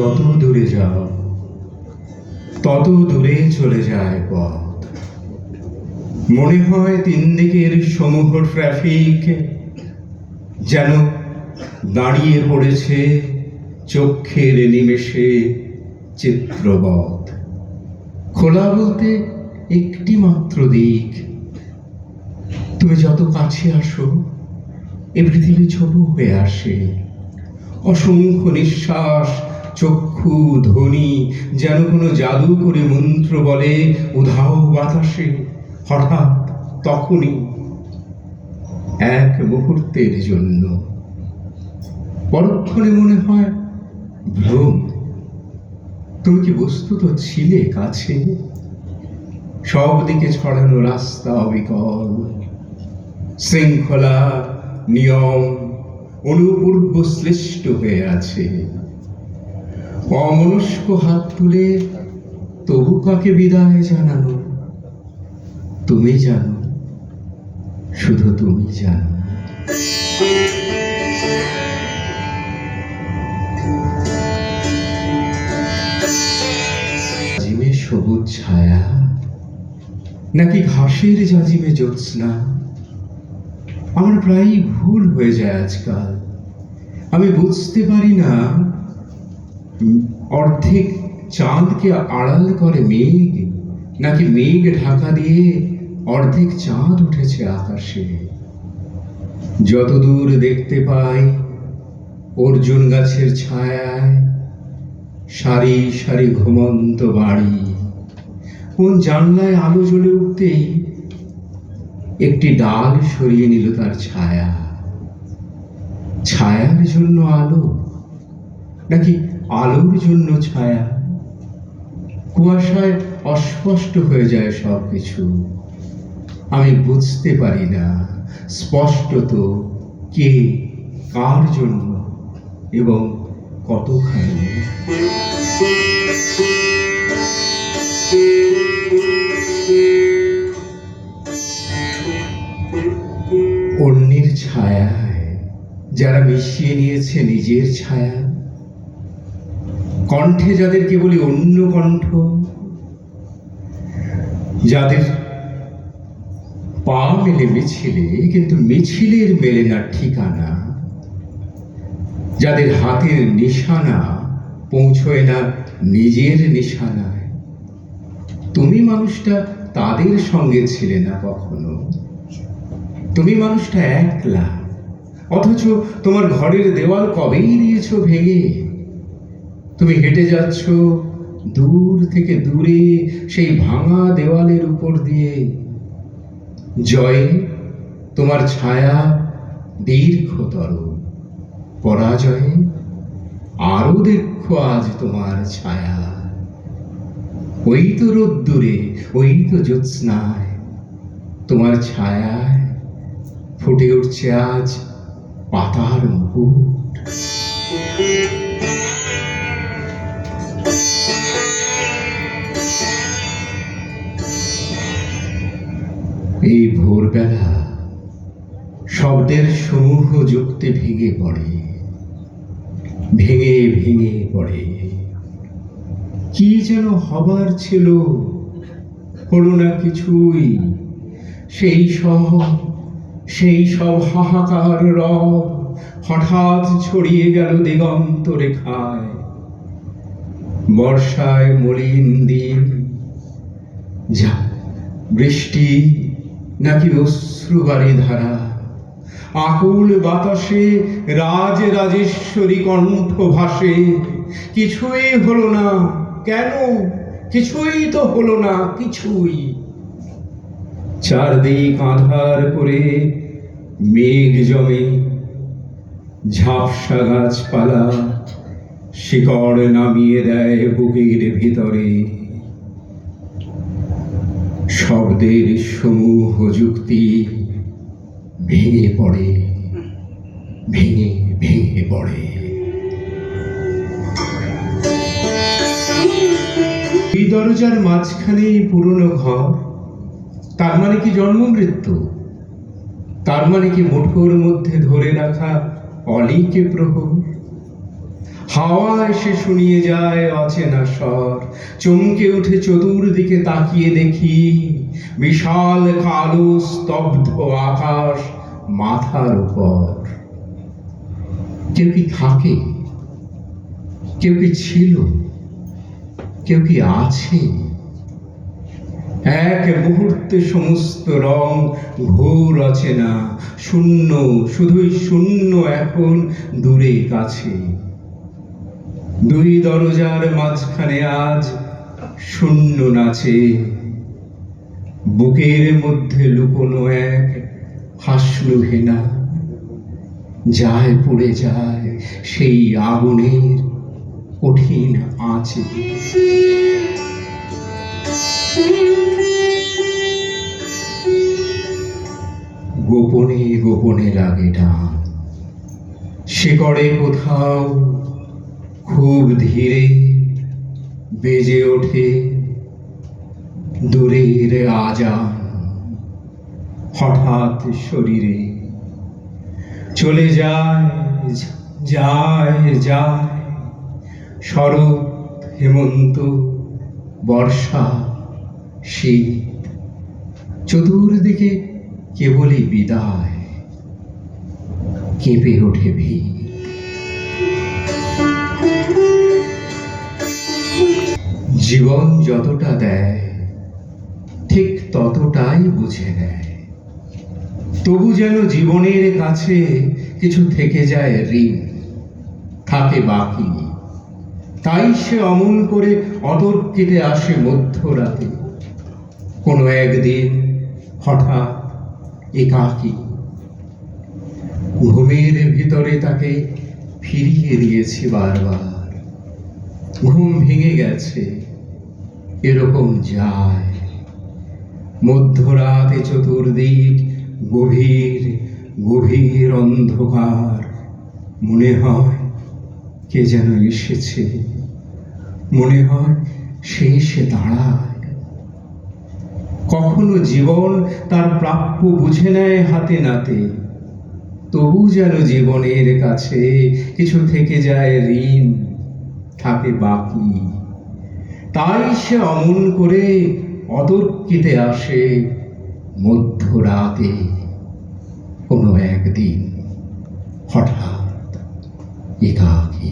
যত দূরে যাও, তত দূরে চলে যায় পথ। মনে হয় তিন দিকের সমূহ ট্রাফিক যেন দাঁড়িয়ে পড়েছে চক্ষের নিমেষে চিত্রবৎ খোলা বলতে একটি মাত্র দিক। তুমি যত কাছে আসো, এ পৃথিবী ছোট হয়ে আসে। অসংখ্য নিঃশ্বাস চক্ষু ধ্বনি যেন কোনো জাদু করে মন্ত্র বলে, উধাও বাতাসে, হঠাৎ তখনই এক মুহূর্তের জন্য। পরক্ষণে মনে হয়, ভ্রম, তুমি কি বস্তুত ছিলে কাছে? সব দিকে ছড়ানো রাস্তা অবিকল। শৃঙ্খলা, নিয়ম, অনুপূর্ব শ্রেষ্ঠ হয়ে আছে। অমনস্ক হাত তুলে তবু কাকে বিদায় জানানো তুমি জানো, শুধু তুমি জানো। জাজিমে সবুজ ছায়া, নাকি ঘাসের জাজিমে জ্যোৎস্না? আমার প্রায়ই ভুল হয়ে যায় আজকাল। আমি বুঝতে পারি না অর্ধেক চাঁদকে আড়াল করে মেঘ, নাকি মেঘ ঢাকা দিয়ে অর্ধেক চাঁদ উঠেছে আকাশে? যতদূর দেখতে পাই, অর্জুন গাছের ছায়ায় সারি সারি ঘুমন্ত বাড়ি। কোন জানলায় আলো জ্বলে উঠতেই একটি ডাল সরিয়ে নিল তার ছায়া। ছায়ার জন্য আলো? নাকি আলোর জন্য ছায়া। কুয়াশায় অস্পষ্ট হয়ে যায় সব কিছু আমি বুঝতে পারি না স্পষ্টত কে, কার জন্য এবং কতখানি। অন্যের ছায়ায়, যারা মিশিয়ে নিয়েছে নিজের ছায়া কণ্ঠে যাদের কেবলই অন্য কণ্ঠ, যাদের পা মেলে মিছিলে, কিন্তু মিছিলের মেলে না ঠিকানা, যাদের হাতের নিশানা পৌঁছয় না নিজের নিশানায়। তুমি মানুষটা তাদের সঙ্গে ছিলে না কখনো? তুমি মানুষটা একলা, অথচ তোমার ঘরের দেওয়াল কবেই দিয়েছ ভেঙে? তুমি হেঁটে যাচ্ছ, দূর থেকে দূরে, সেই ভাঙা দেওয়ালের উপর দিয়ে। জয়ে, তোমার ছায়া দীর্ঘতর। পরাজয়ে আরও দীর্ঘ আজ তোমার ছায়া। ওই তো রোদ্দুরে, ওই তো জ্যোৎস্নায়, তোমার ছায়ায় ফুটে উঠছে আজ পাতার মুকুট। এই ভোরবেলা শব্দের সমূহ যুক্তি ভেঙে পড়ে, ভেঙে ভেঙে পড়ে। কি যেন হবার ছিল, হলো না কিছুই। সেই সব সেই সব হাহাকার রব হঠাৎ ছড়িয়ে গেল দিগন্ত রেখায়। বর্ষায় মলিন দিন, যা বৃষ্টি নাকি অশ্রুবাড়ি ধারা? আকুল বাতাসে রাজ রাজেশ্বরী কণ্ঠ ভাসে। কিছুই হলো না, কেন? কিছুই তো হলো না, কিছুই। চারদিক আধার করে মেঘ জমে, ঝাপসা গাছপালা শিকড় নামিয়ে দেয় বুকের ভিতরে। শব্দের সমূহ যুক্তি ভেঙে পড়ে, ভেঙে ভেঙে পড়ে। এই দরজার মাঝখানে পুরনো ঘর, তার মানে কি জন্ম মৃত্যু? তার মানে কি মুঠোর মধ্যে ধরে রাখা অলিকে প্রহর? হাওয়া এসে শুনিয়ে যায় অচেনা স্বর? চমকে উঠে চতুর্দিকে তাকিয়ে দেখি বিশাল কালো, স্তব্ধ আকাশ মাথার উপর। কেউ কি থাকে? কেউ কি ছিল? কেউ কি আছে? এক মুহূর্তে সমস্ত রং ঘোর অচেনা শূন্য, শুধুই শূন্য এখন দূরে কাছে। দুই দরজার মাঝখানে আজ শূন্য নাচে। বুকের মধ্যে লুকোনো এক হাসলু হেনা যায় পড়ে যায় সেই আগুনের কঠিন আঁচে। গোপনে গোপনে লাগে টান শিকড়ে কোথাও খুব ধীরে বেজে ওঠে দূরের আজান। হঠাৎ শরীরে চলে যায় যায় যায়। শরৎ হেমন্ত, বর্ষা, শীত। চতুর্দিকে কেবলই বিদায়। কেঁপে ওঠে ভিড়। জীবন যতটা দেয়, ঠিক ততটাই বুঝে নেয়। তবু যেন জীবনের কাছে কিছু থেকে যায় ঋণ, থাকে বাকি। তাই সে অমন করে অদর কেটে আসে মধ্যরাতে। কোনো একদিন হঠাৎ একাকী ঘুমের ভিতরে তাকে ফিরিয়ে দিয়েছি বারবার। ঘুম ভেঙে গেছে। এরকম যায়। মধ্যরাতে চতুর্দিক গভীর গভীর অন্ধকার। মনে হয় কে যেন এসেছে। মনে হয় সে এসে দাঁড়ায়। কখনো জীবন তার প্রাপ্য বুঝে নেয় হাতে নাতে। তবু যেন জীবনের কাছে কিছু থেকে যায় ঋণ, থাকে বাকি। তাই সে অমন করে অতর্কিতে আসে মধ্যরাতে কোনো একদিন হঠাৎ একাকী।